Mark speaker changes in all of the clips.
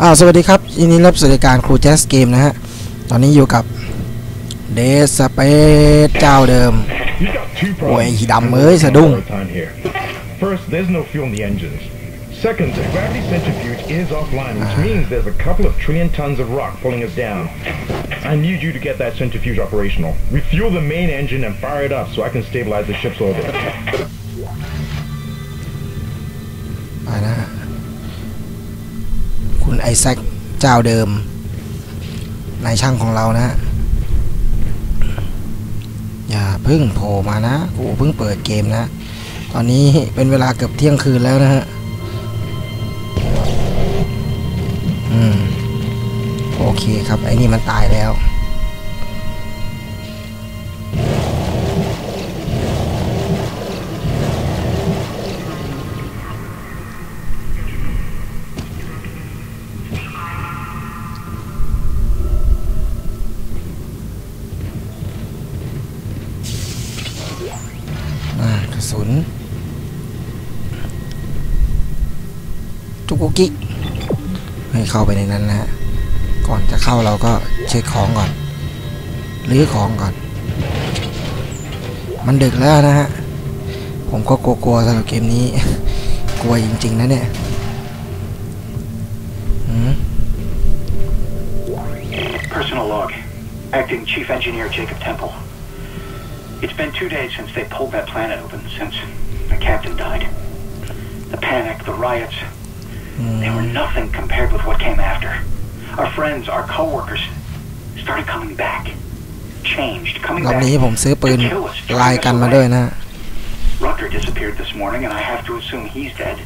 Speaker 1: อ้าวสวัสดีครับยินดีรับสวัสดิการครูแจสเกมนะฮะ ตอนนี้อยู่กับเดสเปเจ้าเดิม
Speaker 2: You've got two
Speaker 1: Ôi,
Speaker 2: problems.
Speaker 1: gì đầm ơi, sao đung?
Speaker 2: Time here. First, there's no fuel in the engines. Second, the gravity centrifuge is offline, which means there's a couple of trillion tons of rock pulling us down. I need you to get that centrifuge operational. Refuel the main engine and fire it up so I can stabilize the ship's orbit.
Speaker 1: ไปนะฮะ คุณไอแซคเจ้าเดิมนายช่างของเรานะฮะอย่าเพิ่งโผล่มานะกูเพิ่งเปิดเกมนะ ตอนนี้เป็นเวลาเกือบเที่ยงคืนแล้วนะฮะอืมโอเคครับ ไอ้นี่มันตายแล้ว เข้าไปในนั้นนะฮะก่อนจะเข้าเราก็เช็คของก่อนรื้อของก่อน มันดึกแล้วนะฮะผมก็กลัวๆสำหรับเกมนี้ กลัวจริง ๆ นะเนี่ยอืม
Speaker 3: Personal log. Acting Chief Engineer Jacob Temple. It's been two days since they pulled that planet open, since the captain died. The panic, the riots, they were nothing compared with what came after. Our friends, our coworkers, started coming back. Changed, coming
Speaker 1: รอบ
Speaker 3: back.
Speaker 1: นี้ผมซื้อปืน
Speaker 3: to kill us,
Speaker 1: ลาย
Speaker 3: drag us
Speaker 1: กันมา
Speaker 3: away.
Speaker 1: ด้วยนะ
Speaker 3: Rutger disappeared this morning, and I have to assume he's dead.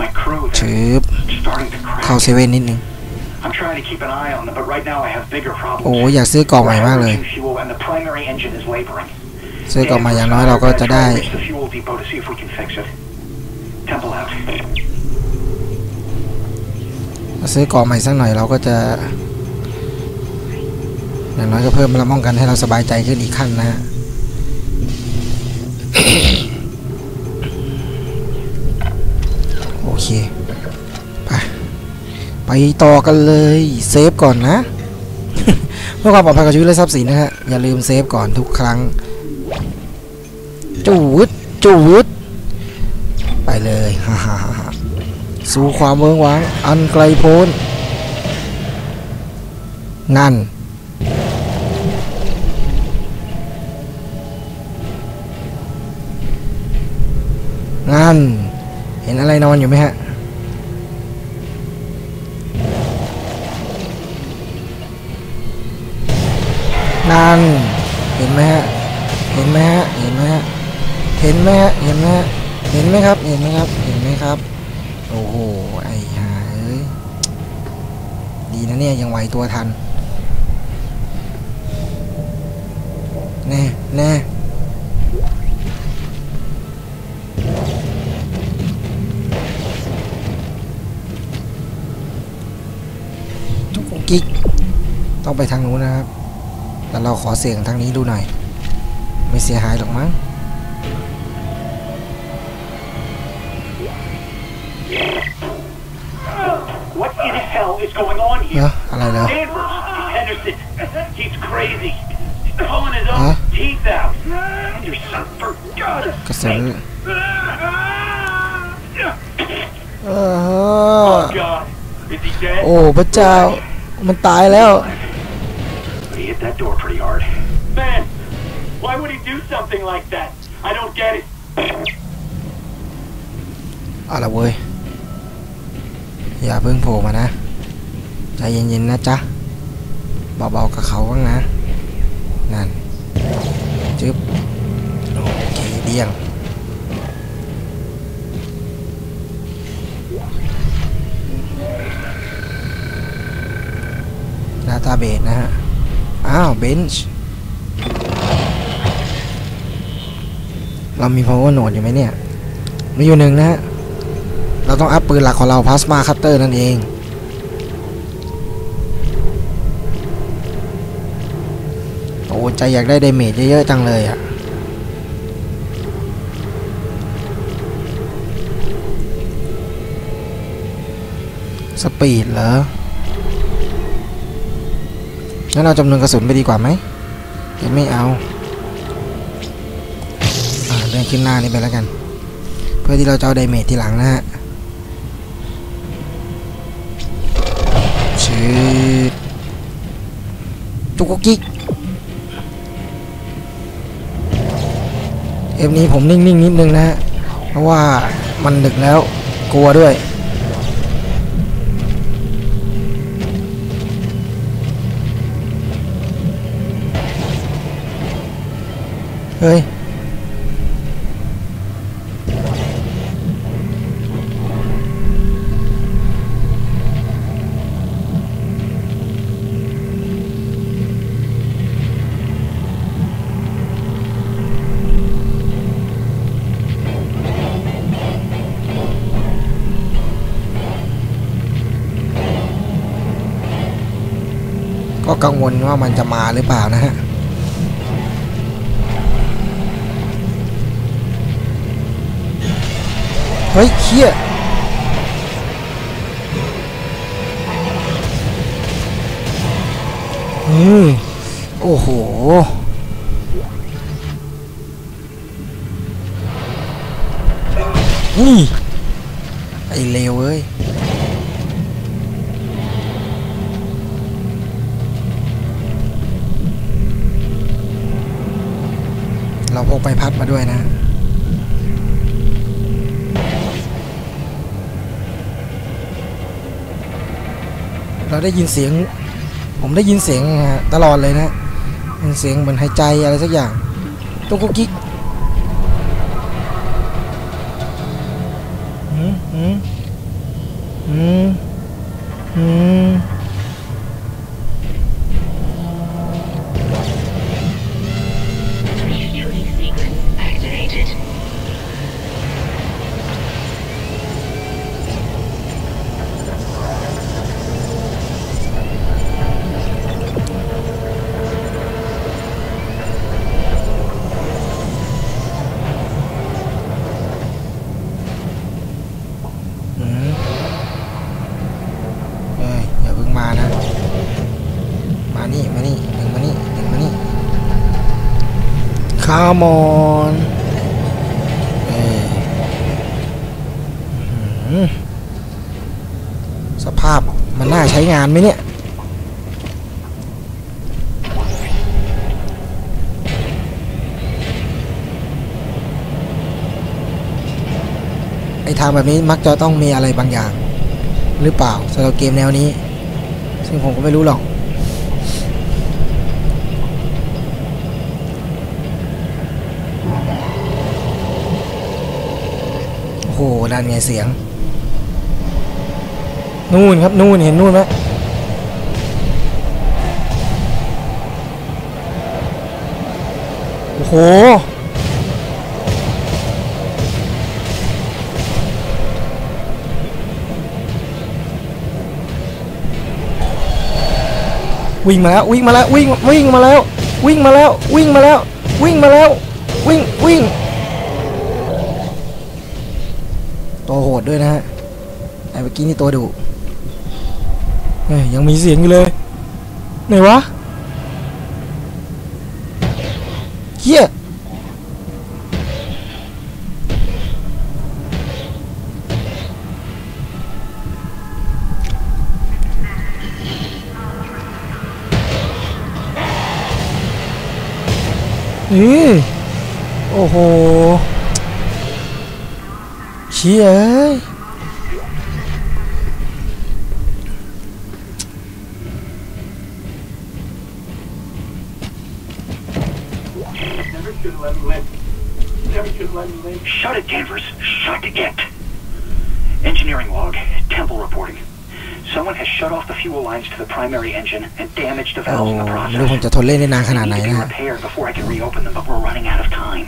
Speaker 3: My crew,
Speaker 1: ชื
Speaker 3: they're
Speaker 1: บ
Speaker 3: starting to
Speaker 1: เข้า
Speaker 3: crack.
Speaker 1: เซเว่นนิดนึง
Speaker 3: I'm trying to keep an eye on them, but right now I have bigger problems.
Speaker 1: โอ้อยากซื้อกล่องใหม่มากเลย
Speaker 3: We're fuel and the primary engine is laboring.
Speaker 1: ซื้อกล่องใหม่อย่างน้อยเราก็จะได้
Speaker 3: Reach the
Speaker 1: ซื้อก่อใหม่สักหน่อยเราก็จะอย่างน้อยก็เพิ่มระป้องกันให้เราสบายใจขึ้นอีกขั้นนะฮะโอเค ไป ไปต่อกันเลย เซฟก่อนนะ เพื่อความปลอดภัยกับชีวิตและทรัพย์สินนะฮะ อย่าลืมเซฟก่อนทุกครั้ง จูดจูดไปเลย ฮ่าฮ่าฮ่าฮ่า สู่ความเมืองว้าง อันไกลโพ้น นั่น นั่น เห็นอะไรนอนอยู่ไหมฮะ นั่น เห็นไหมฮะ เห็นไหมฮะ เห็นไหมฮะ เห็นไหมฮะ เห็นไหมฮะ เห็นไหมครับ เห็นไหมครับ เห็นไหมครับ โอ้โห ไอ้ห่าเอ้ย ดีนะเนี่ย ยังไหวตัวทัน แน่ แน่จุกกิ๊กต้องไปทางนู้นนะครับ แต่เราขอเสี่ยงทางนี้ดูหน่อย ไม่เสียหายหรอกมั้ง
Speaker 3: hell is going on
Speaker 1: เน
Speaker 3: here?
Speaker 1: อะอะไรเหรอ
Speaker 3: Danvers, Henderson, he's crazy. He's pulling his own
Speaker 1: Huh?
Speaker 3: teeth out. Henderson, for God's
Speaker 1: กระสือ
Speaker 3: sake.
Speaker 1: เออ
Speaker 3: Oh God, is he dead?
Speaker 1: โอ้พระเจ้า มันตายแล้ว
Speaker 3: But he hit that door pretty hard. Man, why would he do something like that? I don't get it.
Speaker 1: เอาละเว้ย อย่าเพิ่งโผล่มานะ ใจเย็นๆนะจ๊ะ เบาๆกับเขาบ้างนะ นั่น จึ๊บ โอเคเดี่ยง ดาตาเบสนะฮะ อ้าวเบนช์เรามี power node อยู่ไหมเนี่ย มีอยู่หนึ่งนะฮะ เราต้องอัพปืนหลักของเราพลาสมาคัตเตอร์นั่นเอง โอ้ใจอยากได้ไดเมจเยอะๆจังเลยอะ่ะสปีดเหรองั้นเอาจำนวนกระสุนไปดีกว่าไหมเดี๋ยวไม่เอาเรื่องขึ้นหน้านี่ไปแล้วกัน เพื่อที่เราจะเอาไดเมจทีหลังนะฮะชืดุกกุกกิ๊กเอฟนี้ผมนิ่งๆนิดนึงนะฮะเพราะว่ามันดึกแล้วกลัวด้วยเฮ้ย กังวลว่ามันจะมาหรือเปล่านะฮะเฮ้ยเคี้ยอืมโอ้โหนี่ไอเลวเอ้ย เราพกใบพัดมาด้วยนะ เราได้ยินเสียง ผมได้ยินเสียงอะตลอดเลยนะเป็นเสียงเหมือนหายใจอะไรสักอย่างตุ๊กกิ๊ก คามอนเอ้ยอื้อหือสภาพมันน่าใช้งานไหมเนี่ย ไอทางแบบนี้มักจะต้องมีอะไรบางอย่าง หรือเปล่าสำหรับเกมแนวนี้ ซึ่งผมก็ไม่รู้หรอก โอ้โหด้านไงเสียง นู่นครับนู่นเห็นนู่นไหมโอ้โห วิ่งมาแล้ววิ่งมาแล้ววิ่งวิ่งมาแล้ว วิ่งมาแล้ววิ่งมาแล้ว วิ่งมาแล้ว วิ่งวิ่งตัวโห ดด้วยนะฮะไอ้เมื่อกี้นี่ตัวดุยังมีเสียงอยู่เลยไหนวะเฮียนี่โอ้โห
Speaker 3: him live. Shut it, Danvers. Shut it. Engineering log. Temple reporting. Someone has shut off the fuel lines to the primary engine and damaged the
Speaker 1: โอ้
Speaker 3: valves in the
Speaker 1: ไม่รู้ผม
Speaker 3: process.
Speaker 1: จะทนเล่นได้นานขนาด
Speaker 3: They
Speaker 1: ไหน
Speaker 3: need to
Speaker 1: นะ
Speaker 3: be
Speaker 1: ฮะ
Speaker 3: repaired before I can reopen them, but we're running out of time.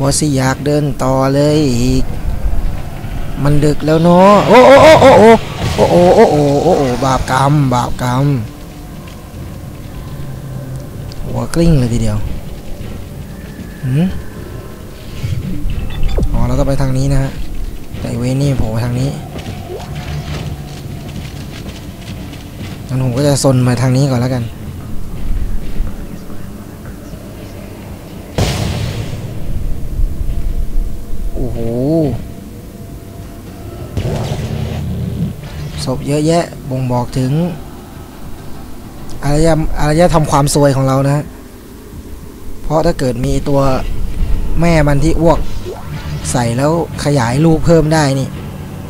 Speaker 1: บอสิอยากเดินต่อเลยอีก มันดึกแล้วเนาะโอ้โอ้โอ้โอ้โอ้โอ้โอ้โอ้โอ้โอ้บาปกรรม บาปกรรม หัวกลิ้งเลยทีเดียวหืมอ๋อเราต้องไปทางนี้นะฮะแต่เวนี่โผล่ทางนี้งั้นผมก็จะซนมาทางนี้ก่อนแล้วกัน พเยอะแยะบ่งบอกถึงอารยอารยธรรมความซวยของเรานะ เพราะถ้าเกิดมีตัวแม่มันที่อ้วกใส่แล้วขยายลูกเพิ่มได้นี่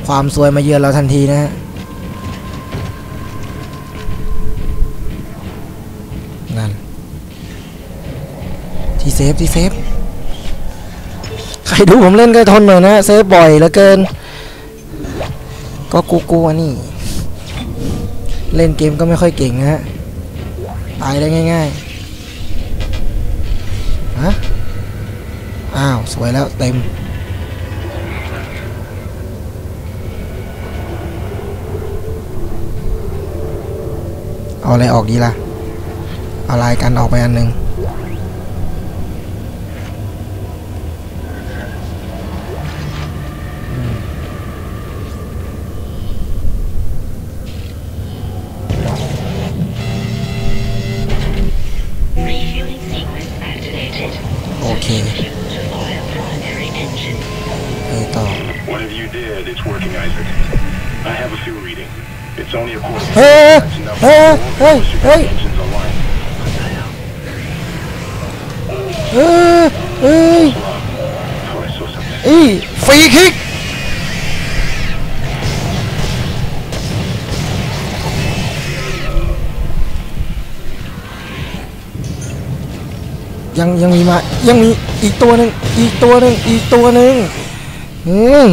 Speaker 1: ความซวยมาเยือนเราทันทีนะฮะนั่น ที่เซฟที่เซฟ ใครดูผมเล่นก็ทนหน่อยนะ เซฟบ่อยเหลือเกิน ก็กูกลัวนี่ เล่นเกมก็ไม่ค่อยเก่งนะฮะ ตายได้ง่ายๆฮะอ้าว สวยแล้วเต็ม เอาอะไรออกดีล่ะ เอาลายกันออกไปอันหนึ่ง ฮ้ยเฮ้ยเฮ้ยเฮ้ยอีฟรีคิกยังยังมีมา ยังมีอีกตัวหนึ่งอีกตัวหนึ่งอีกตัวหนึ่งอืม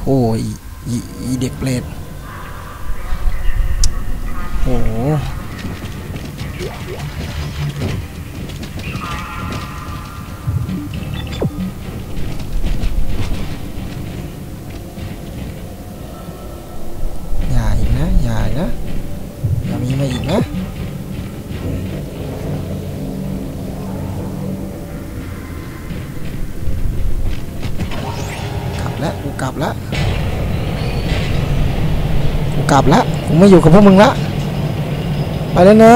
Speaker 1: โอ้ยอีอีเด็กเปรต โอ้โหอย่าอีกนะ อย่านะ อย่ามีมาอีกนะกลับแล้วกูกลับแล้วกูกลับแล้วกูไม่อยู่กับพวกมึงละ ไปแล้วนะ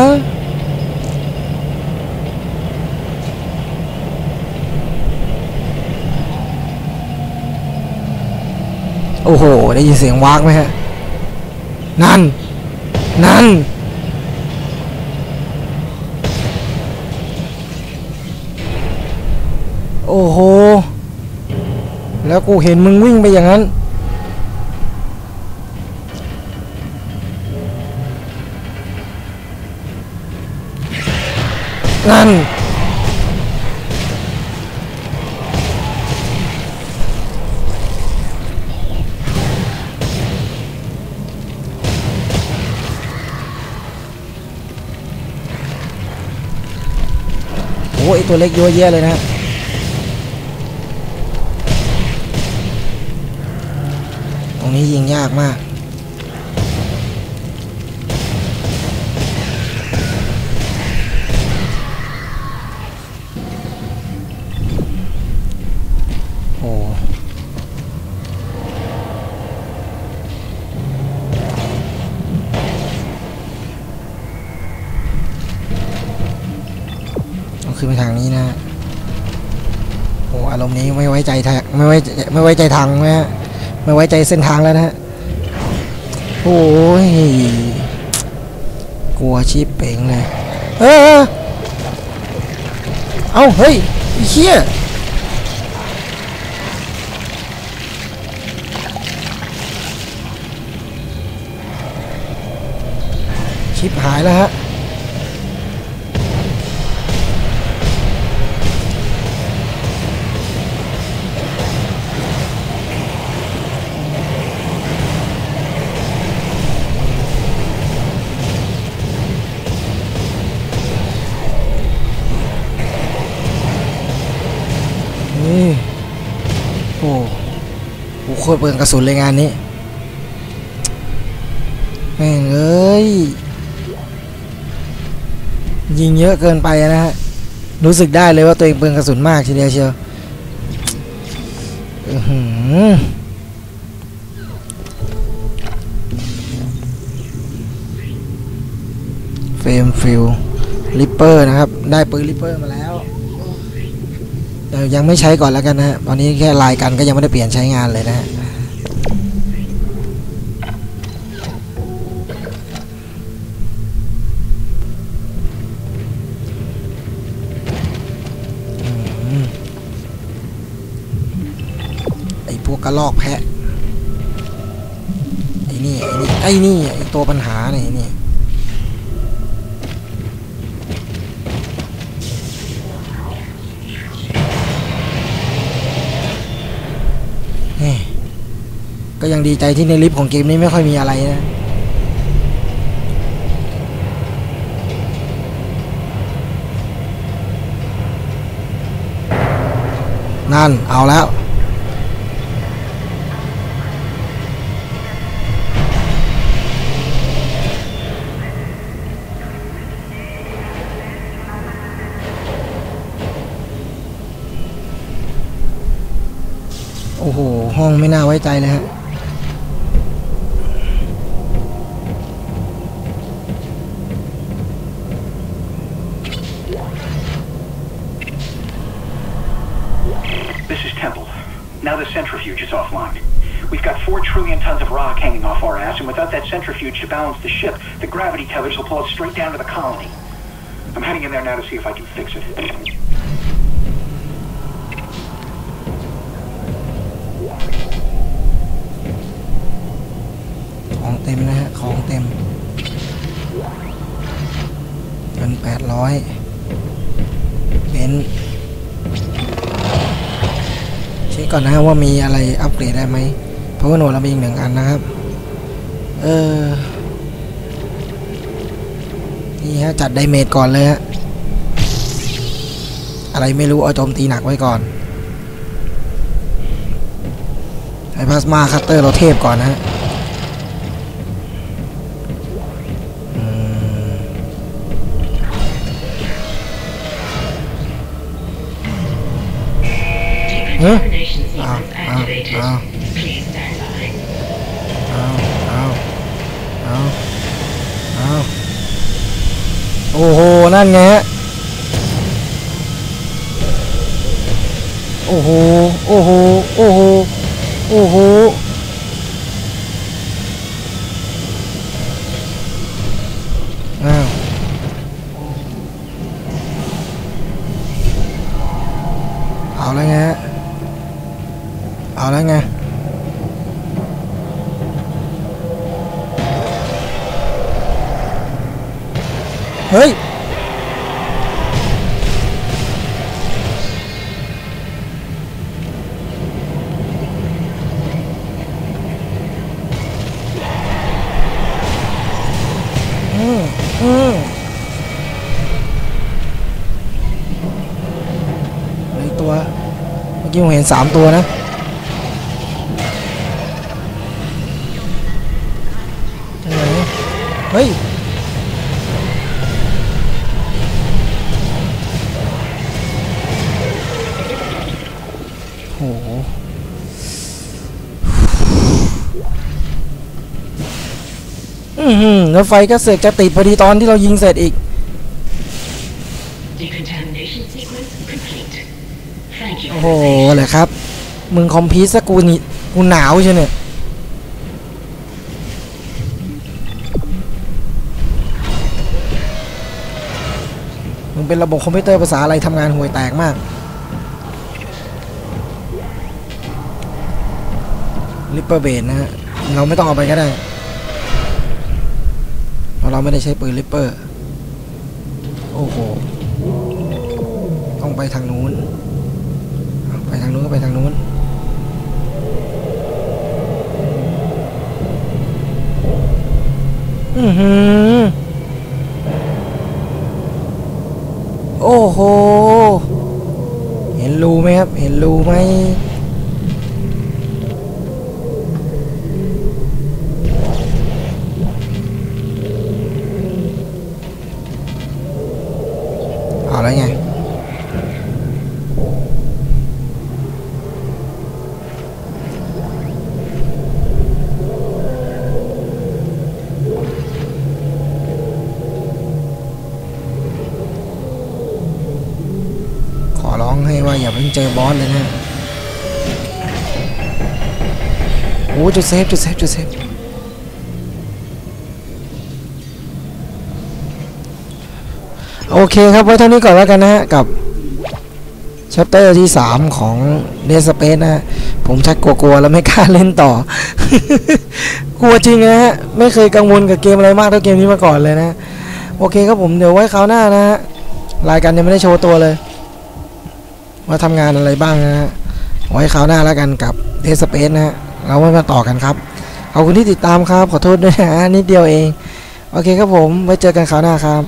Speaker 1: โอ้โห ได้ยินเสียงวากไหมฮะ นั่น นั่น โอ้โห แล้วกูเห็นมึงวิ่งไปอย่างนั้น นั่น โอ้ยตัวเล็กเยอะแยะเลยนะตรงนี้ยิงยากมาก ใจทางไม่ไว้ไม่ไว้ใจทางนะฮะไม่ไว้ใจเส้นทางแล้วนะฮะโอ้ยกลัวชิปเป่งเลยเออเอ้าเฮ้ยเฮียชิปหายแล้วฮะ โอ้โหโคตรเปลืองกระสุนเลยงานนี้ แม่งเอ้ย ยิงเยอะเกินไปนะฮะ รู้สึกได้เลยว่าตัวเองเปลืองกระสุนมากทีเดียวเชียวอือหือเฟมฟิลลิปเปอร์นะครับ ได้ปืนลิปเปอร์มาแล้ว ยังไม่ใช้ก่อนแล้วกันนะฮะตอนนี้แค่ลายกันก็ยังไม่ได้เปลี่ยนใช้งานเลยนะฮะไอ้พวกกระลอกแพะไอ้นี่ไอ้นี่ไอ้นี่ไอ้ตัวปัญหาเนี่ยไอ้นี่ ก็ยังดีใจที่ในลิฟต์ของเกมนี้ไม่ค่อยมีอะไรนะนั่น เอาแล้ว โอ้โห ห้องไม่น่าไว้ใจเลยฮะ
Speaker 3: a centrifuge to balance the ship, the gravity tethers will pull us straight down to the colony. I'm heading in there now to see if I can fix it.
Speaker 1: ของเต็มนะฮะ ของเต็มเงินแปดร้อยเบนเช็คก่อนนะฮะว่ามีอะไรอัปเกรดได้ไหมเพราะว่าหนดเรามีอีกหนึ่งอันนะครับ เออ นี่ฮะ จัดไดเมจก่อนเลยฮะ อะไรไม่รู้ เอาโจมตีหนักไว้ก่อนไอพลาสมาคัตเตอร์เราเทพก่อนนะฮะ
Speaker 4: Decontamination
Speaker 1: Ow,
Speaker 4: sequence
Speaker 1: ow,
Speaker 4: activated.
Speaker 1: ow.
Speaker 4: Please stand by.
Speaker 1: เอาเอา เอาเอาโอ้โห นั่นไงฮะ โอ้โห โอ้โห โอ้โห โอ้โห ผมเห็นสามตัวนะเฮ้ยโหอือหือแล้วไฟก็เสกจะติดพอดีตอนที่เรายิงเสร็จอีก โอ้โหเหรอครับ มึงคอมพิวซะกูนี่กูหนาวใช่เนี่ยมึงเป็นระบบคอมพิวเตอร์ภาษาอะไรทำงานห่วยแตกมากลิปเปอร์เบนนะฮะ เราไม่ต้องเอาไปก็ได้เพราะเราไม่ได้ใช้ปืนลิปเปอร์ โอ้โห ต้องไปทางนู้นางนู้นก็ไปทางนู้นอือหือโอ้โห เห็นรูไหมครับ เห็นรูไหม อ้จุดเซฟจุดเซฟจุดเซฟโอเคครับ ไว้เท่านี้ก่อนแล้วกันนะฮะ กับชัปเตอร์ที่ 3 ของเดสเปซนะฮะผมชักกลัวๆ แล้วไม่กล้าเล่นต่อ กลัวจริงนะฮะ ไม่เคยกังวลกับเกมอะไรมากเท่าเกมนี้มาก่อนเลยนะ โอเคครับผมเดี๋ยวไว้คราวหน้านะฮะ รายการยังไม่ได้โชว์ตัวเลย ว่าทำงานอะไรบ้างนะฮะ ไว้คราวหน้าแล้วกันกับเดสเปซนะฮะ เราไม่มาต่อกันครับขอบคุณที่ติดตามครับ ขอโทษด้วยนะนิดเดียวเอง โอเคครับผมไว้เจอกันคราวหน้าครับ